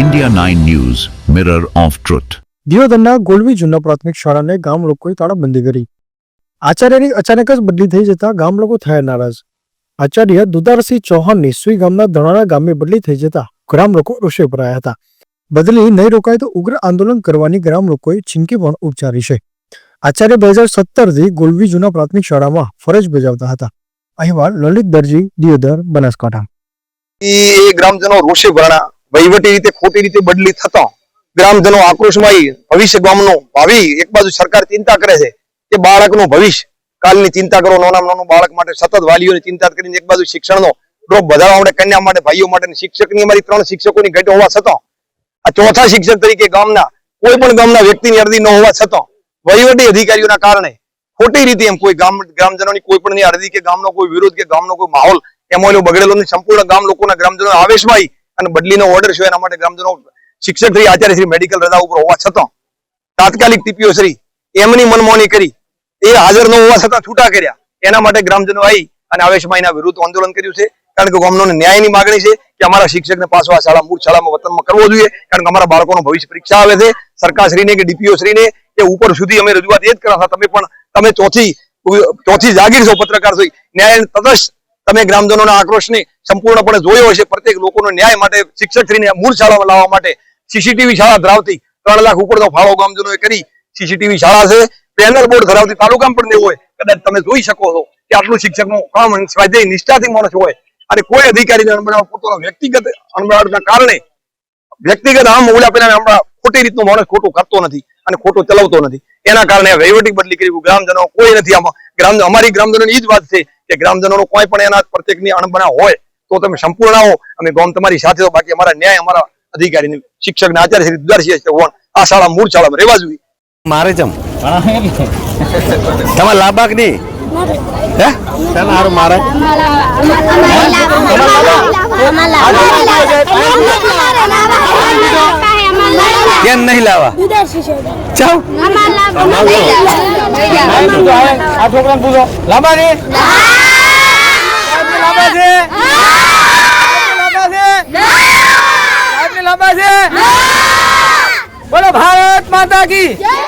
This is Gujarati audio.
India 9 News, Mirror of Truth. દિયોદરના Golvi જૂના પ્રાથમિક શાળાને ગામ લોકોએ તાળાબંધી કરી. આચાર્યની અચાનક જ બદલી થઈ જતા ગામ લોકો થયા નારાજ. આચાર્ય દુદારસિંહ ચૌહાણની સુઈ ગામના ધણાણા ગામે બદલી થઈ જતા ગ્રામ લોકો રોષે ભરાયા હતા. બદલી નહીં રોકાય તો ઉગ્ર આંદોલન કરવાની ગ્રામ લોકોએ ચીમકી પણ ઉચ્ચારી છે. આચાર્ય બે હજાર સત્તરથી ગોલવી જૂના પ્રાથમિક શાળામાં ફરજ બજાવતા હતા. અહેવાલ લલિત દરજી દિયોદર બનાસકાંઠા. એ ગ્રામજનો રોષે ભરણા. વહીવટી રીતે ખોટી રીતે બદલી થતા ગ્રામજનો આક્રોશમાં ભવિષ્ય ગામનું ભાવિ એક બાજુ સરકાર ચિંતા કરે છે કે બાળકનું ભવિષ્ય કાલની ચિંતા કરો, નાના નાનું બાળક માટે સતત વાલીઓની ચિંતા કરીને એક બાજુ શિક્ષણનો ડ્રોપ વધારવા માટે, કન્યા માટે, ભાઈઓ માટે શિક્ષકની અમારી ત્રણ શિક્ષકોની ઘટ હોવા છતાં, આ ચોથા શિક્ષક તરીકે ગામના કોઈ પણ ગામના વ્યક્તિની અરજી ન હોવા છતાં, વહીવટી અધિકારીઓના કારણે ખોટી રીતે એમ કોઈ ગામ, ગ્રામજનોની કોઈ પણ અરજી કે ગામનો કોઈ વિરોધ કે ગામનો કોઈ માહોલ એમાં બગડેલો સંપૂર્ણ ગામ લોકોના ગ્રામજનો આવેશમાં આવી અને બદલીનો ઓર્ડર છે એના માટે ગ્રામજનો શિક્ષક શ્રી આચાર્ય શ્રી મેડિકલ રજા ઉપર હોવા છતાં તાત્કાલિક ટીપીઓ શ્રી એમની મનમોની કરી એ હાજર ન હોવા છતાં છૂટા કર્યા. એના માટે ગ્રામજનો આવી અને આવેશમાં એના વિરુદ્ધ આંદોલન કર્યું છે. કારણ કે ગામનો ન્યાયની માગણી છે કે અમારા શિક્ષકને પાછો આ શાળા મૂળ શાળામાં વતનમાં કરવો જોઈએ. કારણ કે અમારા બાળકોનો ભવિષ્ય પરીક્ષા આવે છે. સરકાર શ્રીને કે ડીપીઓ શ્રીને કે ઉપર સુધી અમે રજૂઆત એ જ કરવા તમે પણ, તમે ચોથી ચોથી જાગીર છો પત્રકાર છો. ન્યાય તટસ્થ તમે ગ્રામજનોના આક્રોશને સંપૂર્ણપણે જોયો હશે. પ્રત્યેક લોકોનો ન્યાય માટે શિક્ષકશ્રીને મૂળ શાળામાં લાવવા માટે સીસીટીવી શાળા ધરાવતી ત્રણ લાખ ઉપરનો ફાળો ગામજનોએ કરી. સીસીટીવી શાળા છે. પેનલ બોર્ડ ધરાવતી તાલુકા પણ દેવું હોય. કદાચ તમે જોઈ શકો છો કે આટલું શિક્ષકનું કામ સ્વાધ્યાય નિષ્ઠાથી માણસ હોય. અને કોઈ અધિકારીને અણબનાવ પોતાનો વ્યક્તિગત અણબનાવના કારણે વ્યક્તિગત આમ ઓલા પેલા હમણાં ખોટી રીતનું માણસ ખોટું કરતો નથી. અને ખોટો ચલાવતો નથી એના કારણે વહીવટી બદલી કરી ગ્રામજનો કોઈ નથી આમાં ગ્રામ અમારી ગ્રામજનોની એ જ વાત છે કે ગ્રામજનોનો કોઈ પણ એના પ્રત્યેકની અણબના હોય તો તમે સંપૂર્ણ આવો અમે ગામ તમારી સાથે હો બાકી અમારા ન્યાય અમારા અધિકારી શિક્ષક ને આચાર્ય શ્રી દુધારસિંહ ચૌહાણ આ શાળા મૂળ શાળામાં રહેવા જોઈએ મારે જમ તમારે લાભાક નહીં હે તને મારે કેમ નહીં લાવા ચાવ આ છોકરાને પૂછો. લાંબા ને લાંબા છે લાંબા છે બોલો, ભારત માતા કી.